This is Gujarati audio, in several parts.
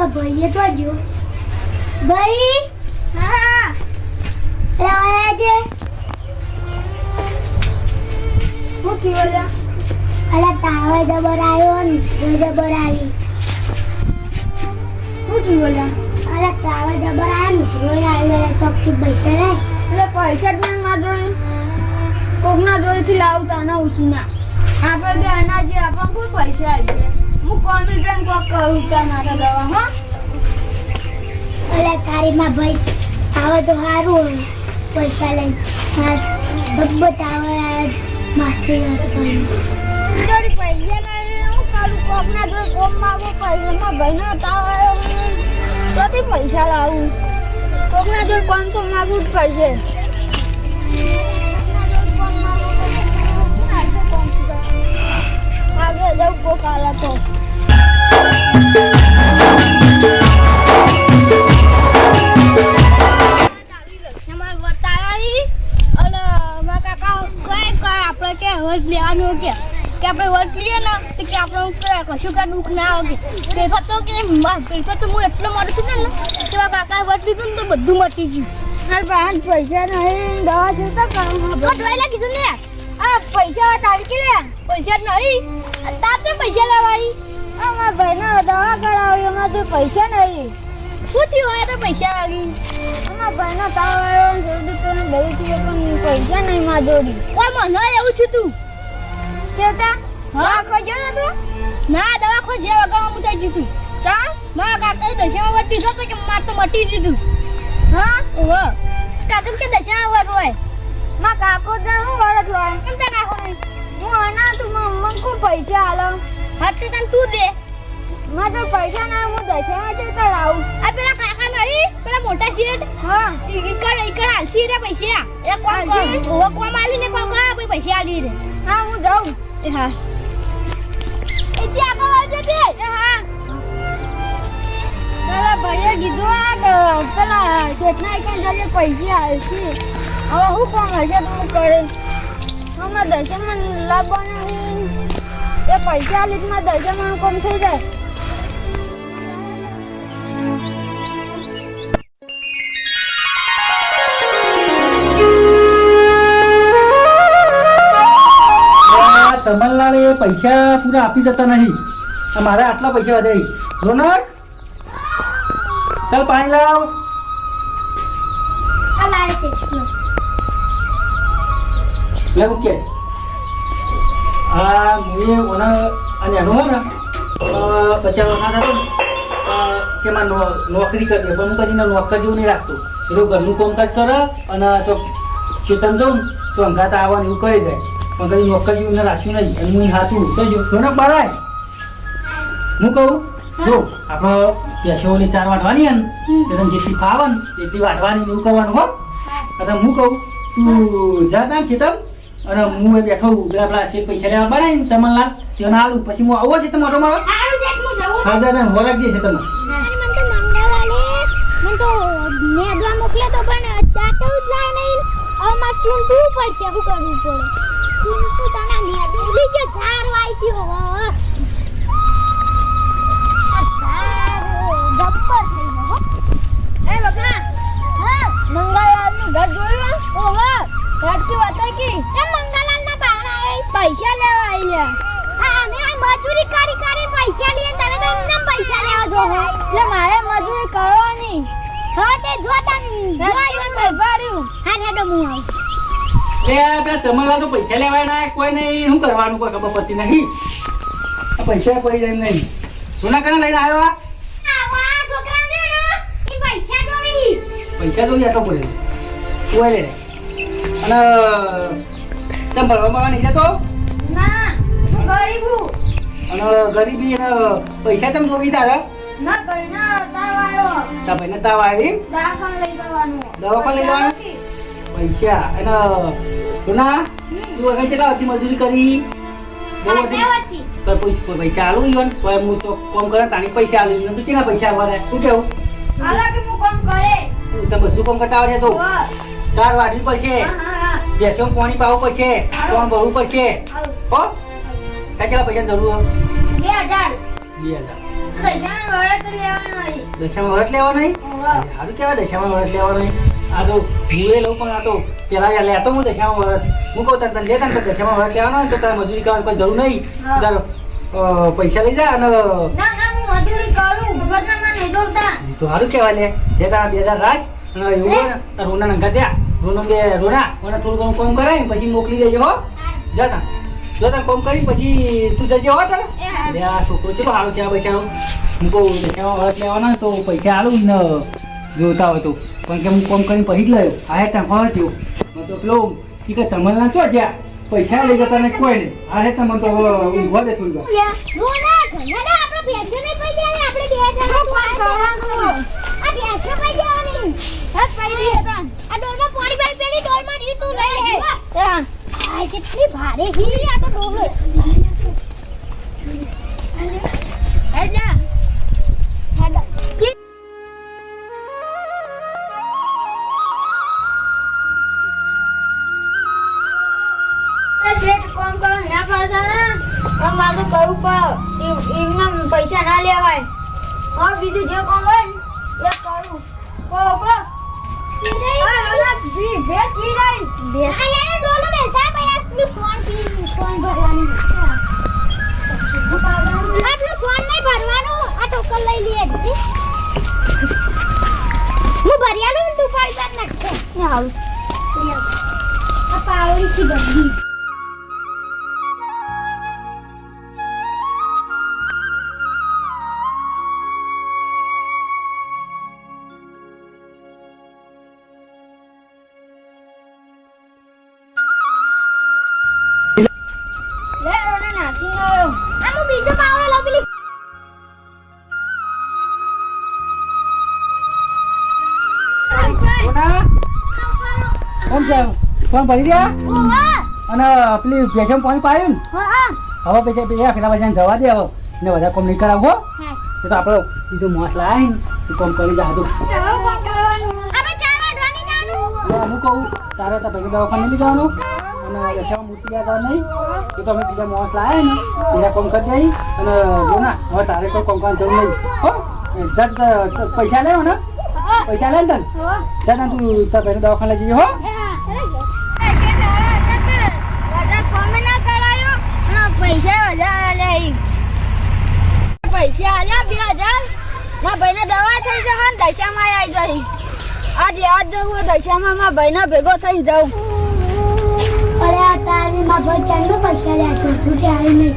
મારા ભાઈએ તો જો ભાઈ? હા. રાયા છે. હું અલ્યા અલા તાવે જબર આવ્યો મિત્રો જબર આવી. હું અલ્યા અલા તાવે જબર આવ્યો મિત્રો આવ્યો અલા, ચોકથી બેઠે રે. એટલે પૈસા જ ના જોઈ કોકના લાવતા ના ઉસીના આપણે બે અનાજે આપણા કોઈ પૈસા આવી હું કોમી ડ્રેન કોક કરું ત્યાં મારા દવા, હો? અલા, તારી ભાઈ આવે તો સારું પૈસા લઈને હા આવે માથે ચડી પૈસા કોકના જોઈ કોમ માગો પૈસા માં ભાઈનો તાવ આવ્યો પૈસા લાવું. કોકના જોઈ કોમ તો માગું જ પડશે. આગળ જવું કોક આલા આપણે કે વર્ત લેવાનું કે કે આપણે વર્ત લઈએ ને કશું કે દુઃખ ના કે પેપર તો હું એટલો મોડું છું ને કે મારા કાકાએ વર્ત લીધું ને તો બધું મટી ગયું મારા પાસે નહીં દવા લાગી ને આ પૈસા તારી કે પૈસા નહીં. છે પૈસા લેવાઈ આ મારા ભાઈને દવા કરાવી એમાં તો પૈસા નહીં. શું થયું હોય તો પૈસા લાગી અમારા ભાઈનો તાવ આવ્યો ને શરદી તો ને દવી થી પણ પૈસા નહીં માં જોડી ઓય મને એવું છું તું. કેતા? હા? ખોજો ને તું. ના દવા ખોજે વગર હું થઈ જતું ચા? મારા કાકા દશામાં વટ તો કે માર તો મટી દીધું હા? ઓહો કાકા કે દશામાં વટ હોયમાં કાકો તો હું વળત હોય કેમ તે કાકો નહીં? હું આના તું મમ્મા કો પૈસા આલો? હા તો તને તું દે. માં તો પૈસા ના હું દશામાં જતા લાવું. આ પેલા કાકા નહીં પેલા મોટા શેઠ. હા. ઈકડ ઈકડ આલસી રે પૈસા. એ ને કોમ કર પછી પૈસા આલી રે. હા હું જાઉં. હા. એ જે આગળ આવજે તે હા. પેલા ભાઈએ કીધું આ પેલા શેઠના એકન જલ્દી પૈસા આલસી હવે હું કોણ હશે તું કરે? અમે દશામાં લાવવાનું એ પૈસા લીધમાં દશામાં કોમ થઈ જાય. આ ચમનલાલ એ પૈસા પૂરા આપી જતા નહીં. મારે આટલા પૈસા વધે રોનક ચાલ પાણી લાવ. આ કે? આ મુએ ઓના અને એનો હો ને બચાવ ના થતો કે નોકરી કરી દે પણ હું કદી નોકર જેવું નહીં રાખતો. એ તો ઘરનું કામકાજ કરે અને તો ચેતન જાઉં તો અંગાત આવવાનું એવું કરી જાય પણ કદી નોકર જેવું એને રાખ્યું નહીં. અને હું સાચું તો જો રોનક બારાય હું કહું? જો આપણે પેશોની ચાર વાટવાની હે ને તને જેટલી ફાવે ને એટલી વાટવાની એવું કરવાનું હો. અને હું કહું? તું જા ત્યાં શેતમ અને હું એ બેઠો છું. પેલા શેઠ પૈસા લેવા બરાય ને ચમનલાલ તેને આવું પછી હું આવો છે તમે ઓટો મારો હું દાદા હોરાક જે છે તમે. મને તો નેદવા મોકલે પણ ચાટવું જ લાય નહીં. હવે મારે ચૂંટવું પડશે શું કરવું પડે? ચૂંટવું તને નેદવું. લઈ ગયો કોઈ નહીં, શું કરવાનું કોઈ ખબર પડતી નહીં. પૈસા કોઈ એમ નહીં. સોના કને લઈને આવ્યો આ? પૈસા તો આટલો પડે. કોઈ લે. અને તમે ભરવા ભરવા નહીં જતો? અને ગરીબી અને પૈસા તમે જોવી તારે? ના ભાઈના તાવ આવી? દવાખાને લઈ જવાનું? પૈસા અને, સોના? તું હવે કેટલા વર્ષથી મજૂરી કરી? પૈસા આલું ઈવન? તો હું તો કોમ કરે તાણી પૈસા આલું. ને તું કેટલા પૈસા આવવાના શું કેવું? હાલો કે કોમ તો બધું કામ કરતા આવડે તો. ચાર વાટવી પડશે. બેસો પાણી પાવું પડશે. કોણ ભરવું પડશે. હો? તાર કેટલા પૈસા જરૂર બે હજાર. બે હજાર. દશામાં વરત લેવાનો દશામાં વરસ લેવા નહીં સારું કેવા દશામાં વરત લેવા નહીં આ તો હું એ લઉં પણ આ તો પેલા લેતો હું દશામાં વરસ હું કહું તને લેતા ને દશામાં વરસ લેવાનો હોય તો તારે મજૂરી કરવાની કોઈ જરૂર નહીં. તારો પૈસા લઈ જા અને ના ના હું મજૂરી કરું. મફતમાં મને નહીં તો સારું કહેવાય લે. જે તારા બે હજાર રાખ અને એવું રોના નંગા ત્યાં રોનો બે રોના મને થોડું ઘણું કામ કરાય પછી મોકલી દેજો હો. જા તા. જો તને કામ કરી પછી તું જજે હો તારે. બે આ છોકરો ચલો સારું છે આ પૈસા હું કહું દશામાં વરસ લેવાના તો પૈસા આલું ને જોતા હોય તો. પણ કે હું કામ કરીને પછી જ લાવ્યો આ હે ત્યાં કોણ થયું? મેં તો પેલો ઈ કે ચમલના ચો જ્યાં પૈસા લઈ જતા ને કોઈ નહીં આ હે. તમને તો ઊંઘવા દે થોડી વાર રોના ઘરના આપણે બેસો મારે કરવું પડે એમને પૈસા ના લેવાય. હા બીજું જે કહો હોય ને એ કરું. કો કહો. આ રોલા ભી ભેટ પી રહી બેસ કોમ છે ફોન ભરી ગયા અને પેલી પાણી પાડ્યું હવે પછી પેલા પેલા બધાને જવા દે હવે. ને વધારે કોમ નહીં કરાવો તો આપણે બીજો મોસ લાવી ને. એ કોમ કરી એટલે હું કહું, તારે તો પછી દવાખાને લઈ જવાનું. અને દશામાં મૂર્તિ ગયા નહીં. એ તો અમે બીજા મોસ લાવ્યા ને. બીજા કોમ કરી અને જો હવે તારે કોઈ કોમ કરવાની નહીં. હો. પૈસા લેવો ને પૈસા લે ને. તને તને તું તાર પહેલું દવાખાને જઈએ હો. પૈસા આલ્યા બે હજાર. ના ભાઈને દવા થઈ જશે ને દશામાં આવી જઈ આજે આજ જવું દશામાં મારા ભાઈને ભેગો થઈને જાઉં અરે આ તારી માં ભાઈ ચાંદો પૈસા લે તો તું ત્યારે નહીં.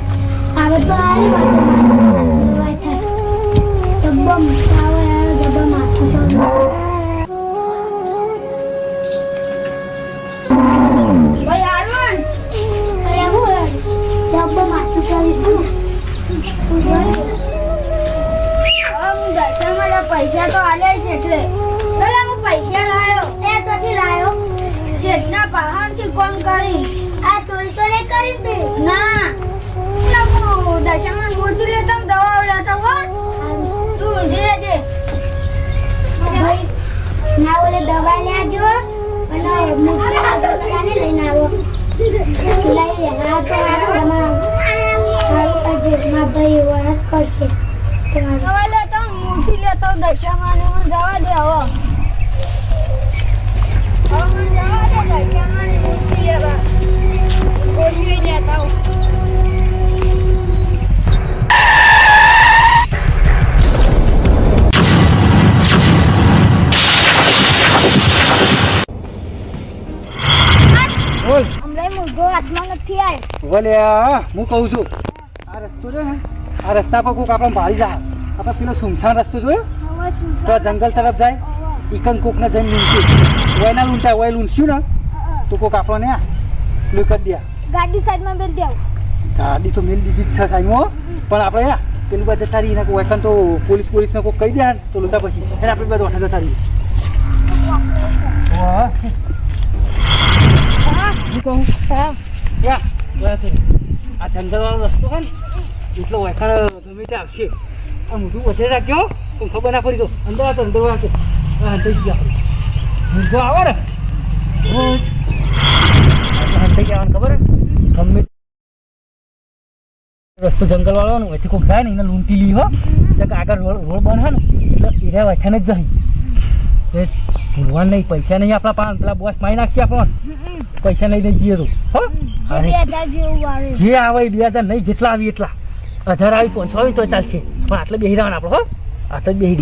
આવે તો આવે વાત થાય તો આલ્યા છે એટલે પૈસા તે લાયો કોમ કરી આ તો તે દશામાં મૂર્તિ લેતો દવા લેતો હો તું અને લઈને આવો લઈ આ તો કરશે દવા લેતો મૂર્તિ લેતો જવા દે હવે હવે જવા દે મૂર્તિ લેવા ગોળીઓ લેતા હું બોલ. હમણાં મુર્ગો હાથમાં નથી આવ્યો બોલે હું કહું છું. આ રસ્તો છે ને? આ રસ્તા પર કોઈક આપણે ભારી જા આપણે પેલો સુમસાન રસ્તો જોયો? તો આ જંગલ તરફ જાય. ઈકન કોકને જઈને લૂંટ્યું વયના લૂંટા વય લૂંટ્યું ને. તો કોક આપણને આ પેલું કરી દે. ગાડી સાઈડમાં બેલ દેવ ગાડી તો મેલ દીધી જ છે સાઈમાં પણ આપણે યા પેલું બધે તારી એના કોઈ તો પોલીસ પોલીસને કોક કહી દે ને તો લૂંટા પછી. એને આપણે બધા ઓઠા જતા રહીએ શું કહું? આ જંગલવાળો રસ્તો હોય ને એટલો વયખાણ ગમે તે આવશે આ વધે રાખ્યો પણ ખબર ના પડી તો અંદર આવતો અંદર આવતો હા જઈ ગયા આવે. ને ખબર ગમે રસ્તો જંગલ વાળો ને વચ્ચે કોક જાય ને એને લૂંટી લી હો આગળ રોડ રોડ બને ને એટલે એરા વચ્ચે જ જઈ એ ભૂલવા નહીં પૈસા નહીં આપણા પાન પેલા બોસ મારી નાખશે આપણને પૈસા નહીં લઈ જઈએ તો હો જે આવે બે હજાર નહીં જેટલા આવી એટલા. હજાર આવી પાંચસો આવી તો ચાલશે. પણ આટલે બેહી રહેવાના આપણે, હો. આટલે જ બેહી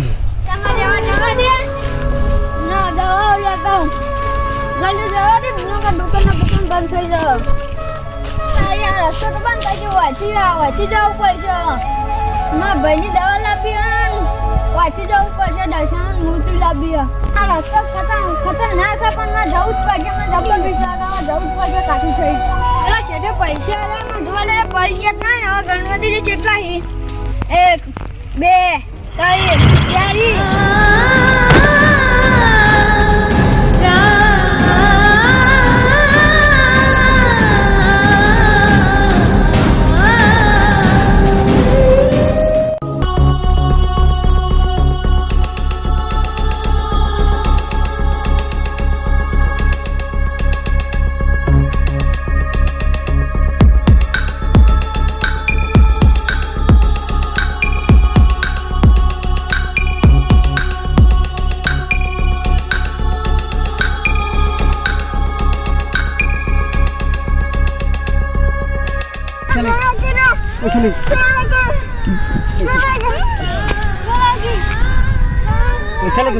મારા ભાઈની દવા લાવી વાંચી જવું પડશે દર્શન મૂર્તિ લાવી આ રસ્તો ખતર ખતરનાક પણ જવું જ પડશે. જવું જ પડશે, કાઠી થઈ. છેટે પૈસા પૈસા ના ને ગણપતિ કેટલા હી એક બે ત્રણ ચાર.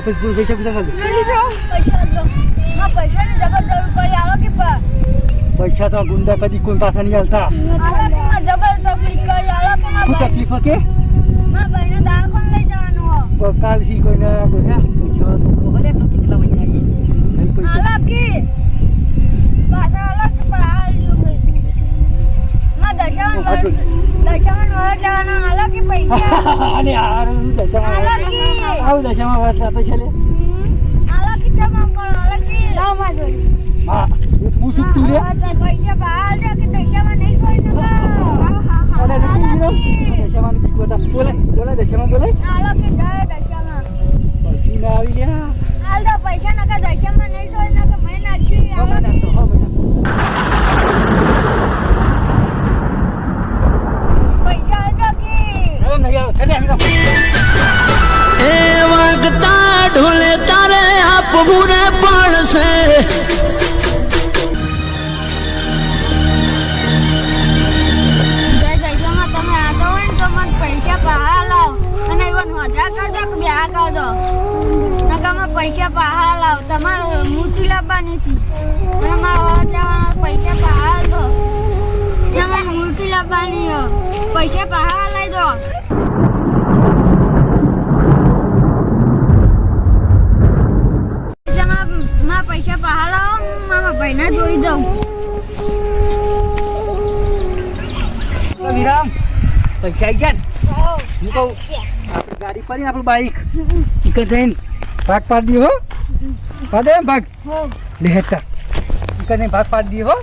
પૈસા લાગે પૈસા પૈસા પૈસા લાગે પૈસા તો ગુંડા કદી કોઈ પાસે નહીં હાલતા. શું તકલીફ કે તો કાલ સી કોઈને બોલ્યા? પૂછ્યો તો કેટલા મહિના નહીં પૈસા. અને આ દશામાં આવું? દશામાં વાત તો છે લે હા હું શું તું રે દશામાં બીક બતા બોલે બોલે દશામાં બોલે પછી આવી લ્યા પૈસા પહાર લાવ. તમારે મૂર્તિ લાવવાની હતી. અને મારા પૈસા પહાર દો તમારે મૂર્તિ લાવવાની. પૈસા પહાર લઈ દો તમારા મારા પૈસા પહાર લાવો હું મારા ભાઈને જોડી દઉં તો વિરામ પૈસા આવી ગયા ને હું કહું આપણે ગાડી પડી આપણું બાઈક એક જઈને ભાગ પાડી હો પાડે ભાગ લે હેઠા જઈને ભાગ પાડી હો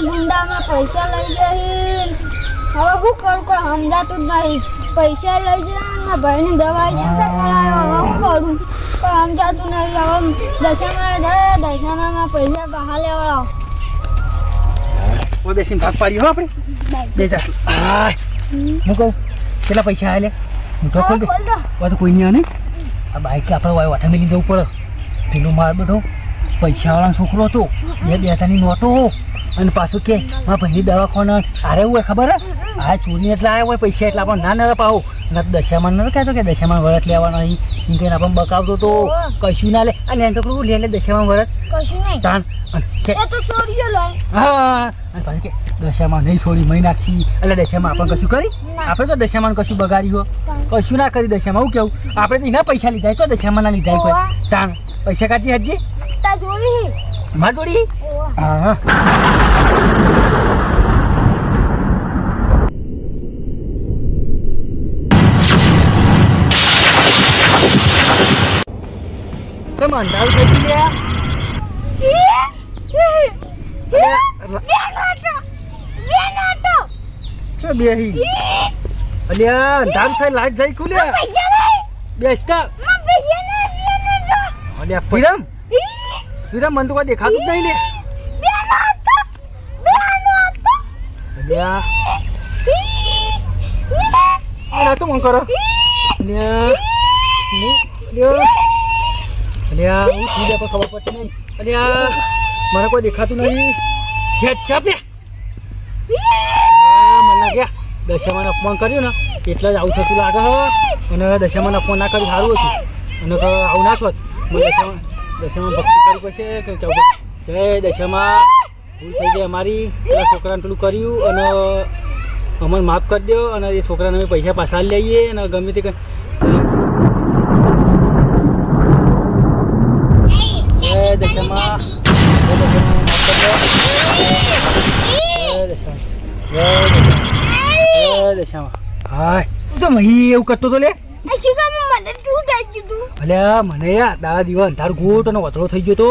ગુંડામાં પૈસા લઈ જઈ હવે શું કરું કોઈ સમજાતું જ નહીં પૈસા લઈ જાય મારા ભાઈની દવાઈ જતા કરાયો હવે હું કરું કોઈ સમજાતું નહીં હવે દશામાં દશામાં પૈસા બહાર લેવડાવો. ઓ ભાગ હો આપણે. બે જા હા હું કહું કેટલા પૈસા આલે? હું તો ખોલ દે. તો કોઈ નહીં આ બાઇક આપણે વાય વાઠા મેલી જવું પડે. પેલો માર બેઠો. પૈસાવાળા છોકરો હતો. બે બેસાની નોટો અને પાછું કે મારા ભાઈની દવાખાના આરે હોય ખબર આ ચોરી એટલા આવ્યા હોય પૈસા એટલા પણ ના ના પાવું ના તો દશામાં ન કહેતો કે દશામાં વરત લેવાના અહીં. કહીને આપણને બકાવતો તો કશું ના લે. અને એમ છોકરું લે લે દશામાં વરત. કશું નહીં. તાણ. હા. અને પાછું કે દશામાં નહીં છોડી મહી નાખી એટલે દશામાં આપણે કશું કરી? આપણે તો દશામાં કશું બગાડ્યું કશું ના કરી દશામાં. હું કેવું? આપણે તો એના પૈસા લીધા તો દશામાં ના લીધા કોઈ. તાણ. પૈસા કાચી હજી હા હા. તમે અંધારું થઈ ગયું શું બેહી અલ્યા અંધારું થઈ લાઈટ જઈ ખુલ્યા બેસતા પૈસા અલ્યા વિરમ વિરમ મન તો કોઈ દેખાતું જ નહીં લે. અલ્યા. તું મને કરો? અલ્યા. હું- અલ્યા. અલ્યા, હું ખબર પડતી નહીં. અલ્યા, મને કોઈ દેખાતું નહીં. ઘેર ચાપ લે મને લાગ્યા દશામાને અપમાન કર્યું ને, એટલે જ આવું થતું લાગે અને દશામાને અપમાન ના કર્યું સારું હતું. અને આવું ના દશામાં દશામાં ભક્તિ કરવી પડશે કે કેવું પડશે? જય દશામાં. ભૂલ થઈ ગઈ અમારી. છોકરાને પેલું કર્યું અને અમને માફ કરી દો અને એ છોકરાને અમે પૈસા પાછા લઈ આવીએ અને ગમે તે દશામાં. કરી હાય. તું એવું કરતો તો લે? શું કામ? મને અલ્યા મને યાર દાદા દીવા અંધાર ગોટ અને વતરો થઈ ગયો હતો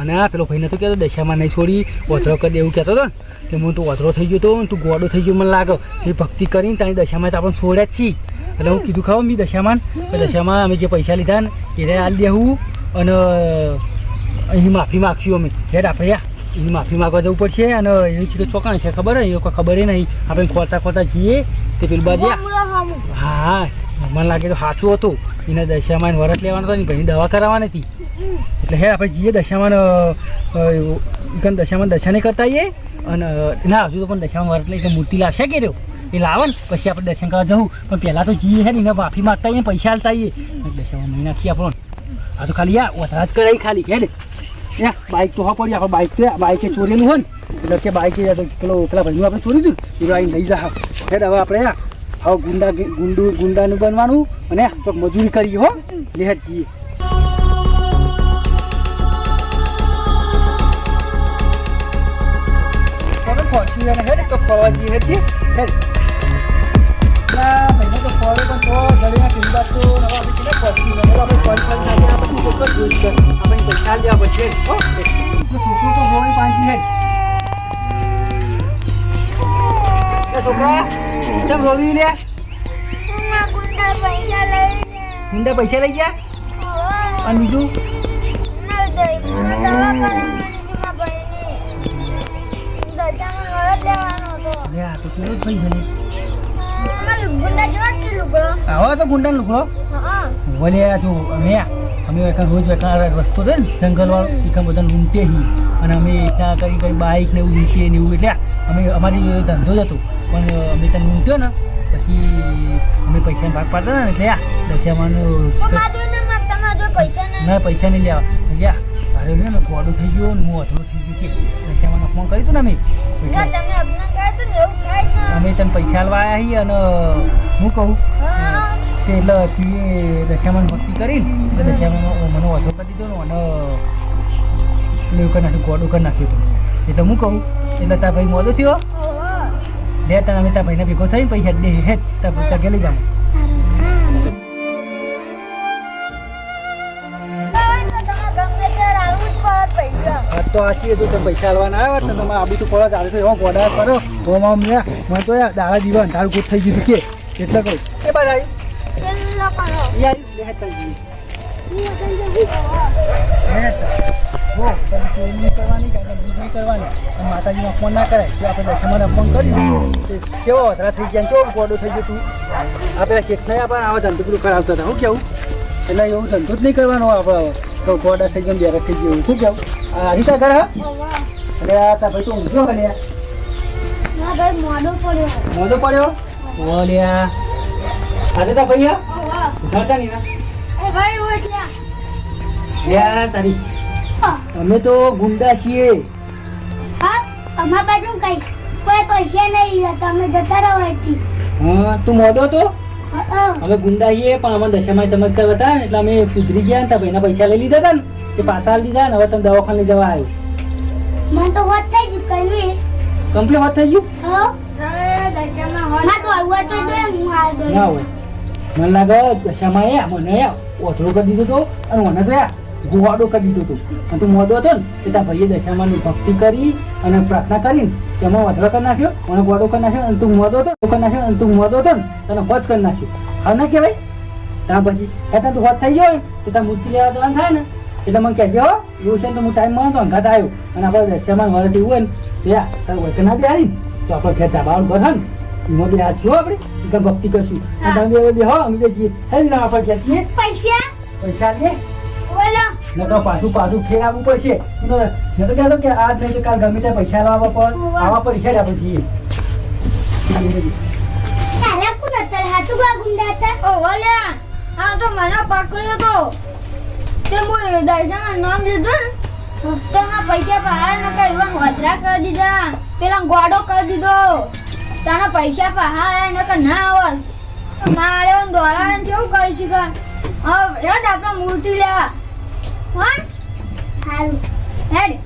અને આ પેલો ભાઈને તો કહેતો દશામાં નહીં છોડી વધરો કરી એવું કહેતો હતો ને. કે હું તું વતરો થઈ ગયો તો ને તું ગોડો થઈ ગયો મને લાગે. એ ભક્તિ કરીને તારી દશામાં તો આપણને છોડ્યા જ છીએ. એટલે હું કીધું ખાવ મી દશામાં. દશામાં અમે જે પૈસા લીધા ને એ હાલ દેવું અને એની માફી માગશું અમે. હેડ આપણે એની માફી માગવા જવું પડશે અને એની ચીજો ચોકાણ છે ખબર એ કોઈ ખબર નહીં. આપણે ખોરતા ખોરતા જઈએ તે પેલું બાજુ હા મને લાગે તો સાચું હતું. એને દશામાં વરત લેવાનો હતો ને ભાઈની દવા કરાવવાની હતી. એટલે હે, આપણે જઈએ દશામાં દશામાં દર્શન નહીં કરતા આવીએ અને ના, હજુ તો પણ દશામાં વરત લઈ મૂર્તિ લાવશે કે રહ્યો? એ લાવે ને પછી આપણે દર્શન કરવા જવું. પણ પહેલાં તો જઈએ હે ને, એને માફી માગતા આવીએ પૈસા હાલતા આવીએ. દશામાં મહી નાખીએ આપણો. આ તો ખાલી યા વધારા જ કરાવી ખાલી, હે ને? યા બાઇક તો હા પડી, આપણે બાઇક તો બાઇકે ચોરેલું હોય ને. એટલે બાઇકે પેલો, પેલા ભાઈનું આપણે ચોરી દીધું એ આવીને લઈ જા હે હવે આપણે હવે ગુંડા ગુંડું ગુંડાનું બનવાનું અને તો મજૂરી કરીએ હો. લેહટ જઈએ તો ફરવા જઈએ તો ફરે પણ આપણે કેટલે આપણે ફરી કર લેવા પછી છોકરું તો એ છોકરા ચમ રોવી લે ગુંડા પૈસા લઈ ગયા? અને બીજું? ગુંડા લુગડો. આવો તો ગુંડા લુકડો હા. છું જો અમે એકા રોજ એકા રસ્તો છે ને જંગલવાળો એકા બધા લૂંટે અને અમે એકા કરી કરી બાઇક ને એવું લૂંટીએ ને એવું એટલે અમે અમારી ધંધો જ હતો. પણ અમે ત્યાં લૂંટ્યો ને પછી અમે પૈસા ભાગ પાડતા ને એટલે આ દશામાનું ના પૈસા નહીં લેવા. યા અરે ને ગોડો થઈ ગયો ને હું અધરો થઈ ગયું કે દશામાનું અપમાન કર્યું હતું ને અમે. અમે તને પૈસા આલવા આવ્યા છીએ અને હું કહું. કે એટલે તું એ દશામાન ભક્તિ કરીને એટલે દશામાનો મને વધુ કરી દીધો ને અને કરી નાખ્યું, ગોડું કરી નાખ્યું હતું. એટલે હું કહું, એટલે તારા ભાઈ મોડો થયો? બે તને અમે તારા ભાઈને ભેગો થઈને પૈસા દે, હે, તારા પૈસા કે લઈ તો આ તો આછી તો પૈસા આલવાના આવ્યા તો તમે આબુ તો પડો ચાલે એવો ગોડા કરો તો મને તો દાડા જીવન તારું ગુટ થઈ ગયું કે, એટલે કહું. એ બાદ યાર હેઠ કરી નહીં કરવાની અને માતાજીનો અપમાન ના કરાય જો આપણે દશામાં અપમાન કર્યું તે કેવો વધરા થઈ ગયા કેવો ગોડો થઈ ગયો તું આ પેલા શેખ નહીં આપણે આવા ધંધો પેલું કરાવતા હતા કેવું એટલે એવું ધંધો જ નહીં કરવાનો આપણે તો ગોડા થઈ ગયો બેરા થઈ ગયો શું કેવું આ રીતા ઘર અરે આ ભાઈ તો હલ્યા મોઢો પડ્યો? ઓલ્યા તા ભાઈ હા ઉઠાડતા નહીં ના લ્યા. તારી. અમે તો ગુંડા છીએ. અમારા બાજુ કઈ કોઈ પૈસા નહીં તમે જતા રહો અહીંથી. હા તું મોડો તો અમે ગુંડા છીએ પણ અમે દશામાં ચમત્કાર હતા એટલે અમે સુધરી ગયા ને તારા ભાઈના પૈસા લઈ લીધા હતા ને તે પાછા લીધા ને હવે તમે દવાખાને જવા આવ્યો. મને તો હોત થઈ ગયું કરવી. કમ્પ્લીટ વાત થઈ ગયું? હો. ના તો હું હાલ ના હોય. મને લાગે દશામાં આયા મને આયા કરી દીધો હતો અને મને તો યા ગુવાડો કરી દીધો તો અને તું મોડો હતો ને તારા ભાઈએ દશામાની ભક્તિ કરી અને પ્રાર્થના કરીને તેમાં વધરો કરી નાખ્યો મને ગોડો કરી નાખ્યો અને તું મોડો હતો કરી નાખ્યો અને તું હતો તને હોજ કરી નાખ્યો હવે ના કહેવાય ત્યાં પછી ત્યાં તું હોજ થઈ ગયો તો ત્યાં મૂર્તિ લેવા જવાનું થાય ને એટલે મને કહેજો હો. એવું તો હું ટાઈમ મળે તો અંગાત આવ્યો અને આપણે દશામાં એવું હોય ને તો યા વચન ના બિહારી તો આપણે ઘેર ધાબાનું ઘર ને એમાં બી આ છું આપણે. એકદમ ભક્તિ કરશું. તમે બે બે અમે બે જઈએ હે ને આપણે ઘેર પૈસા? પૈસા લે બોલો. નકર પાછું પાછું ફેર આવવું પડશે. હું તો કહેતો કે આજ નહીં તો કાલ ગમે ત્યાં પૈસા લાવવા પર આવા પર હેડ આપણે જઈએ તારા કોણ અત્યારે હાથું ગા ગુંડા હતા? ઓ ઓલ્યા આ તો મને પકડ્યો તો. તે હું દર્શન નામ લીધું ને પૈસા પાયા ને કઈ એવા વધરા કરી દીધા. પેલા ગોડો કરી દીધો. તારા પૈસા પાયા ને કે ના આવત મારે દોરા કેવું કહી છે કે હવે હેડ આપણે મૂર્તિ લેવા. હા સારું હેડ.